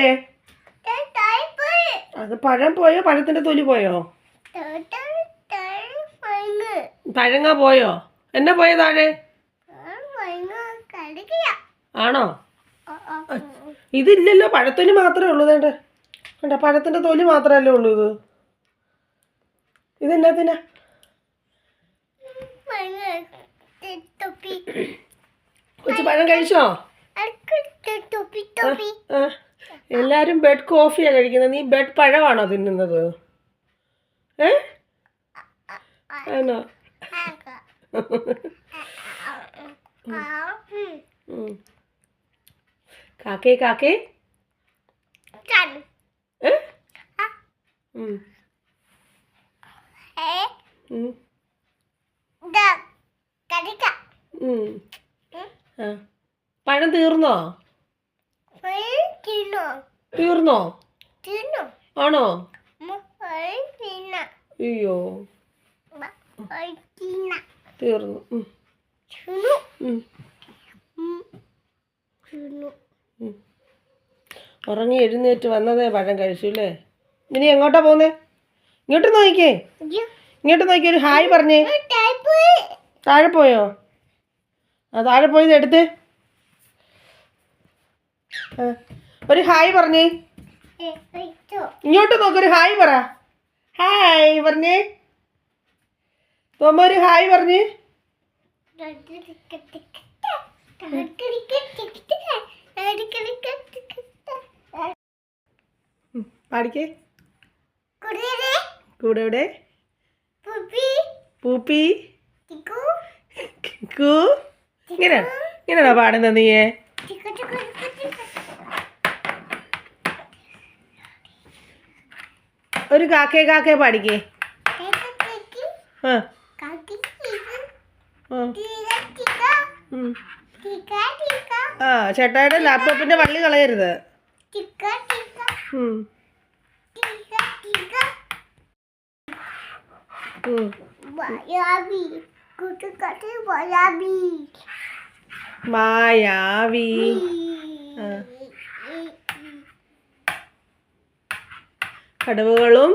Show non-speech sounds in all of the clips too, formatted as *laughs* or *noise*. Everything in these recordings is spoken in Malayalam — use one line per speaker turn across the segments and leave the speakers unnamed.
പോയേ? അത് പഴം പോയോ? പഴത്തിന്റെ തൊലി പോയോ? തഴങ്ങ പോയോ? എന്നാ പോയ താഴെ? ആണോ? ഇതില്ലല്ലോ പഴത്തൊലി മാത്രമേ ഉള്ളൂ വേണ്ട വേണ്ട പഴത്തിന്റെ തൊലി മാത്രമല്ലേ ഉള്ളൂ ഇത്. ഇതെന്നാത്തിനാ കൊച്ചു പഴം കഴിച്ചോ?
തൊപ്പി തൊപ്പി
എല്ലാരും ബെഡ് കോഫിയാ കഴിക്കുന്നത്. നീ ബെഡ് പഴമാണോ തിന്നുന്നത്? ഏ. കാക്കേ കാക്കേ. പഴം തീർന്നോ? തീർന്നോ? ആണോ? അയ്യോ. തീർന്നു. ഉറങ്ങി എഴുന്നേറ്റ് വന്നതേ പഴം കഴിച്ചു അല്ലേ? ഇനി എങ്ങോട്ടാ പോകുന്നേ ഇങ്ങോട്ട് നോക്കിക്കേ. ഇങ്ങോട്ട് നോക്കി ഒരു ഹായ് പറഞ്ഞേ. താഴെ പോയോ. ആ താഴെ പോയത് എടുത്ത്. ആ, ഒരു ഹായ് പറഞ്ഞേ. ഇങ്ങോട്ട് നോക്കൊരു ഹായ് പറ. ഹായ് പറഞ്ഞേ. തോമ ഒരു ഹായ് പറഞ്ഞേ. പാടിക്കേ. കൂടെ എവിടെ? പൂപ്പി. കൂ ഇങ്ങനെ ഇങ്ങനെയാണോ പാടുന്നത് നീയെ? ഒരു കാക്കേ കാക്കേ പാടിക്കേ. ആ. ചേട്ടായുടെ ലാപ്ടോപ്പിന്റെ വള്ളി കളയരുത്. മായാവി. ആ. കടവുകളും.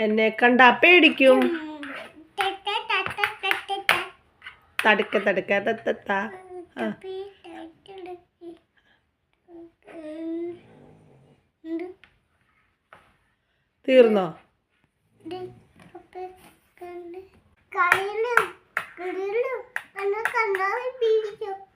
എന്നെ കണ്ട പേടിക്കും. തടുക്ക തടുക്ക തത്തത്ത. തീർന്നോ.
കളിയിലും കണ്ടാൽ അന്റെ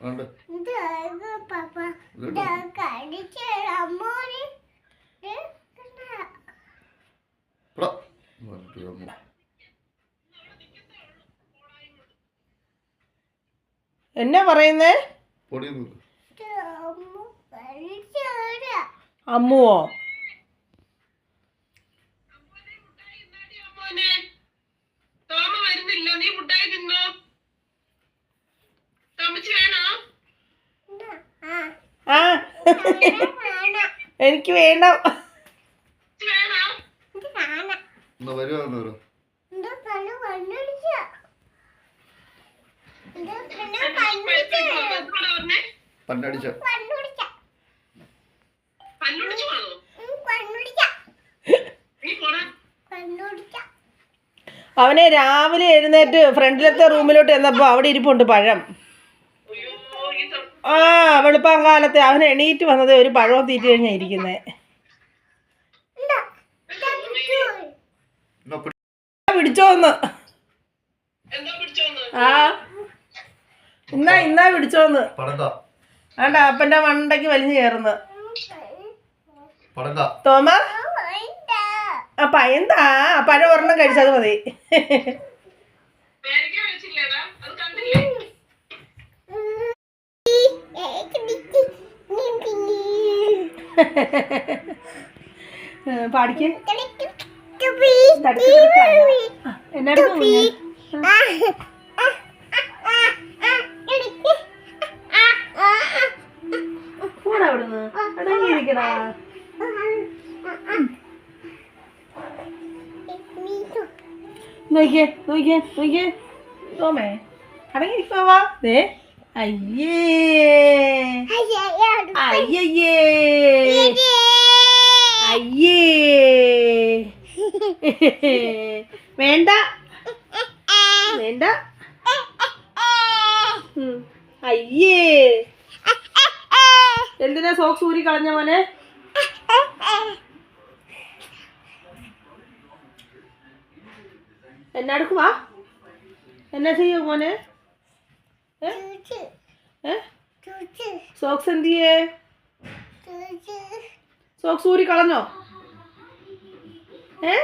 എന്നെ പറയുന്നേ? പീഡിക്കും ഉം.
സുഖാണോ
ഹായ് ഇതാ കൈപ്പിടി കൈ കൈ
ആ സുഖാണോ അമ്പച്ചി ആണ്ട് ഇവിടെ. വന്നിട്ട് വന്നു.
എന്നാ പറയുന്നേ
പൊടി നോക്ക്.
അമ്മുവോ
മോനെ തോമ വരുന്നില്ല നീ മുട്ടായി തിന്നോ തോമച്ച് വേണോ
ആ എനിക്ക് വേണ്ട
പണ്ടടിച്ച
അവനെ രാവിലെ എഴുന്നേറ്റ് ഫ്രണ്ടിലത്തെ റൂമിലോട്ട് എന്നപ്പോ അവിടെ ഇരിപ്പുണ്ട് പഴം. ആ വെളുപ്പാൻ കാലത്തെ അവൻ എണീറ്റ് വന്നത് ഒരു പഴവും തീറ്റി കഴിഞ്ഞാ ഇരിക്കുന്നേ. പിടിച്ചോന്ന്.
എന്തോ പിടിച്ചോന്ന്?
ആ ഇന്നാ ഇന്നാ പിടിച്ചോന്ന്. ആണ്ട അപ്പന്റെ മണ്ടയ്ക്ക് വലിഞ്ഞു കയറുന്നു തോമ? ആ പയന്താ? പഴം ഒരെണ്ണം കഴിച്ചത് മതി
പേരയ്ക്ക വെച്ചില്ലേടാ അത് കണ്ടില്ലേ
ഏ, *laughs* പാടിക്ക്. എന്നാ അവിടുന്ന് അടങ്ങിയിരിക്കടാ നോക്കിയേ നോക്കിയേ നോക്കിയേ. തോമേ അടങ്ങിയിരിക്കാവാ ദേ അയ്യേ. അയ്യേ *laughs* വേണ്ട. വേണ്ട. അയ്യേ. എന്തിനാ സോക്സ് ഊരി കളഞ്ഞ മോനെ? എന്നാ എടുക്കുവാ എന്നാ ചെയ്യോ മോനെ? സോക്സ് എന്ത് ചെയ്യേ സോക്സ് ഊരി കളഞ്ഞോ? ഏ?